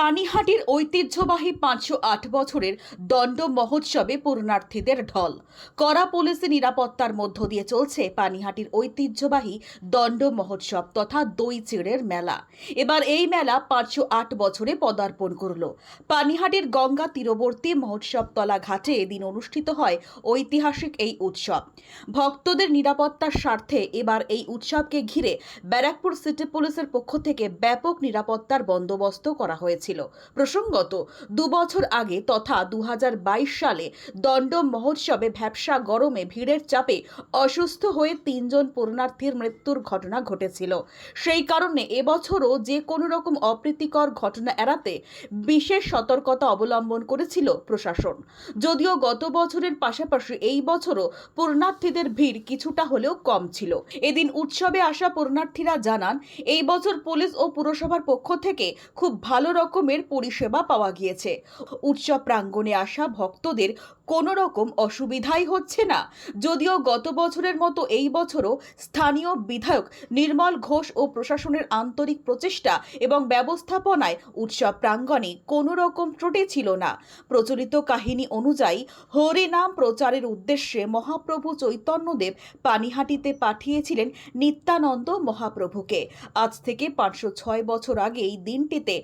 পানিহাটির ঐতিহ্যবাহী পাঁচশো আট বছরের দণ্ড মহোৎসবে পূর্ণার্থীদের ঢল। কড়া পুলিশি নিরাপত্তার মধ্য দিয়ে চলছে পানিহাটির ঐতিহ্যবাহী দণ্ড মহোৎসব তথা দই চিড়ের মেলা। এবার এই মেলা পাঁচশো আট বছরে পদার্পণ করল। পানিহাটির গঙ্গা তীরবর্তী মহোৎসব তলা ঘাটে এদিন অনুষ্ঠিত হয় ঐতিহাসিক এই উৎসব। ভক্তদের নিরাপত্তার স্বার্থে এবার এই উৎসবকে ঘিরে ব্যারাকপুর সিটি পুলিশের পক্ষ থেকে ব্যাপক নিরাপত্তার বন্দোবস্ত করা হয়েছিল। প্রসঙ্গত, দুবছর আগে তথা দু হাজার বাইশ সালে দণ্ড মহোৎসবে ভ্যাবসা গরমে ভিড়ের চাপে অসুস্থ হয়ে তিনজন পূর্ণার্থীর মৃত্যুর ঘটনা ঘটেছিল। সেই কারণে এবছরও যে কোনো রকম অপ্রীতিকর ঘটনা এড়াতে বিশেষ সতর্কতা অবলম্বন করেছিল প্রশাসন। যদিও গত বছরের পাশাপাশি এই বছরও পূর্ণার্থীদের ভিড় কিছুটা হলেও কম ছিল। এদিন উৎসবে আসা পূর্ণার্থীরা জানান, এই বছর পুলিশ ও পুরসভার পক্ষ থেকে খুব ভালো রকমের পরিষেবা পাওয়া গিয়েছে। উৎসব প্রাঙ্গণে আসা ভক্তদের কোনো রকম অসুবিধাই হচ্ছে না। যদিও গত বছরের মতো এই বছরও স্থানীয় বিধায়ক নির্মল ঘোষ ও প্রশাসনের আন্তরিক প্রচেষ্টা এবং ব্যবস্থাপনায় উৎসব প্রাঙ্গণে কোনো রকম ত্রুটি ছিল না। প্রচলিত কাহিনী অনুযায়ী হরিনাম প্রচারের উদ্দেশ্যে মহাপ্রভু চৈতন্যদেব পানিহাটিতে পাঠিয়েছিলেন নিত্যানন্দ মহাপ্রভুকে। আজ থেকে পাঁচশো ছয় বছর আগে এই দিনটিতে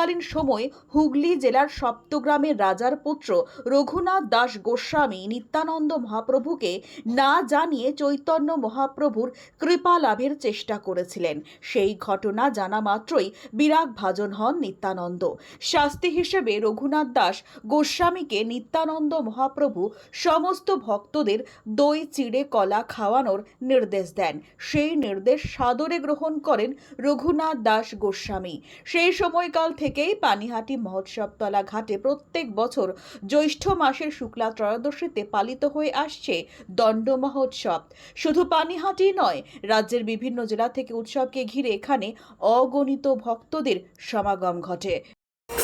তৎকালীন সময়ে হুগলি জেলার সপ্তগ্রামের রাজার পুত্র রঘুনাথ দাস গোস্বামী নিত্যানন্দ মহাপ্রভুকে না জানিয়ে চৈতন্য মহাপ্রভুর কৃপা লাভের চেষ্টা করেছিলেন। সেই ঘটনা জানা মাত্রই বিরাগ ভাজন হন নিত্যানন্দ। শাস্তি হিসেবে রঘুনাথ দাস গোস্বামীকে নিত্যানন্দ মহাপ্রভু সমস্ত ভক্তদের দই, চিড়ে, কলা খাওয়ানোর নির্দেশ দেন। সেই নির্দেশ সাদরে গ্রহণ করেন রঘুনাথ দাস গোস্বামী। সেই সময়কাল থেকেই পানিহাটি মহোৎসবতলা ঘাটে প্রত্যেক বছর জ্যৈষ্ঠ মাসের শুক্লা ত্রয়োদশীতে পালিত হয়ে আসছে দণ্ড মহোৎসব। শুধু পানিহাটি নয়, রাজ্যের বিভিন্ন জেলা থেকে উৎসবকে ঘিরে এখানে অগণিত ভক্তদের সমাগম ঘটে।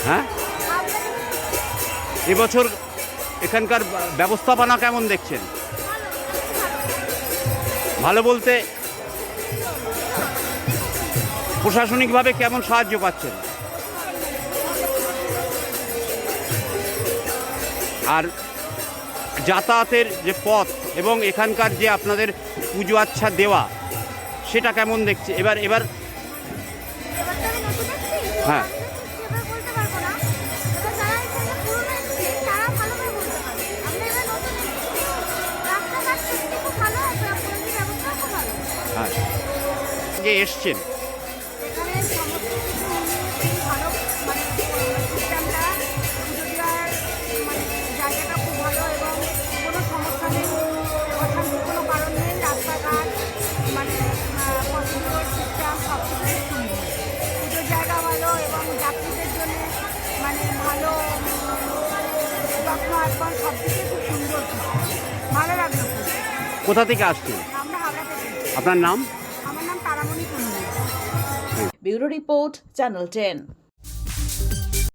হ্যাঁ? এবছর এখানকার ব্যবস্থাপনা কেমন দেখছেন? ভালো বলতে প্রশাসনিকভাবে কেমন সাহায্য পাচ্ছেন? আর যাতায়াতের যে পথ এবং এখানকার যে আপনাদের পুজো আচ্ছা দেওয়া সেটা কেমন দেখছে? এবার এবার হ্যাঁ। আমি সেভাবে বলতে যাত্রীদের জন্য মানে ভালো যত্ন একদম সব খুব সুন্দর ভালো লাগল। কোথা থেকে আসছেন? আমরা হাওড়া থেকে। আপনার নাম? আমার নাম Taramoni Kundu. Bureau report channel ten.